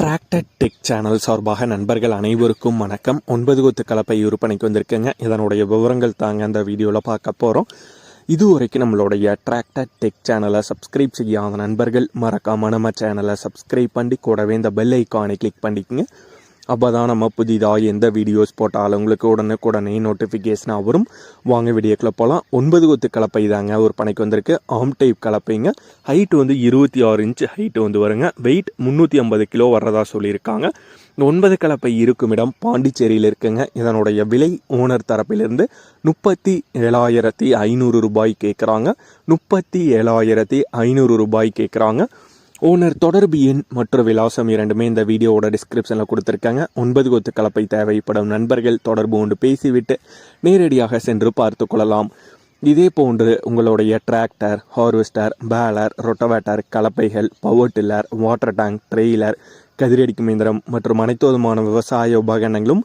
Tractor tech channel சார்பாக நண்பர்கள் அனைவருக்கும் வணக்கம். ஒன்பது கொத்து கலப்பை விற்பனைக்கு வந்திருக்குங்க. இதனுடைய விவரங்கள் தாங்க அந்த வீடியோவில் பார்க்க போகிறோம் இதுவரைக்கும் நம்மளுடைய டிராக்டர் டெக் சேனலை சப்ஸ்கிரைப் செய்யாத நண்பர்கள் மறக்காம நம்ம சேனலை சப்ஸ்கிரைப் பண்ணி கூடவே இந்த பெல் ஐக்கானை கிளிக் பண்ணிக்கோங்க. அப்போ தான் நம்ம புதிதாக எந்த வீடியோஸ் போட்டாலும் உங்களுக்கு உடனுக்குடனே நோட்டிஃபிகேஷனாக வரும். வாங்க வீடியோக்குள்ள போகலாம் ஒன்பது கொத்து கலப்பை தாங்க ஒரு பனைக்கு வந்திருக்கு. ஆம் டைப் கலப்பைங்க. ஹைட் வந்து இருபத்தி ஆறு இன்ச் ஹைட் வந்து வருங்க. வெயிட் முந்நூற்றி ஐம்பது கிலோ வர்றதா சொல்லியிருக்காங்க. ஒன்பது கலப்பை இருக்கும் இடம் பாண்டிச்சேரியில் இருக்குங்க. இதனுடைய விலை ஓனர் தரப்பிலிருந்து முப்பத்தி ஏழாயிரத்தி ஐநூறு ரூபாய் கேட்குறாங்க முப்பத்தி ஏழாயிரத்தி ஐநூறு ரூபாய் கேட்குறாங்க ஓனர் தொடர்பு எண் மற்றும் விலாசம் இரண்டுமே இந்த வீடியோவோட டிஸ்கிரிப்ஷனில் கொடுத்துருக்காங்க. ஒன்பது கொத்து கலப்பை தேவைப்படும் நண்பர்கள் தொடர்பு கொண்டு பேசிவிட்டு நேரடியாக சென்று பார்த்து கொள்ளலாம். இதே போன்று உங்களுடைய tractor harvester baler rotavator கலப்பைகள் power tiller water tank trailer கதிரடிக்கும் இயந்திரம் மற்றும் அனைத்து விதமான விவசாய உபகரணங்களும்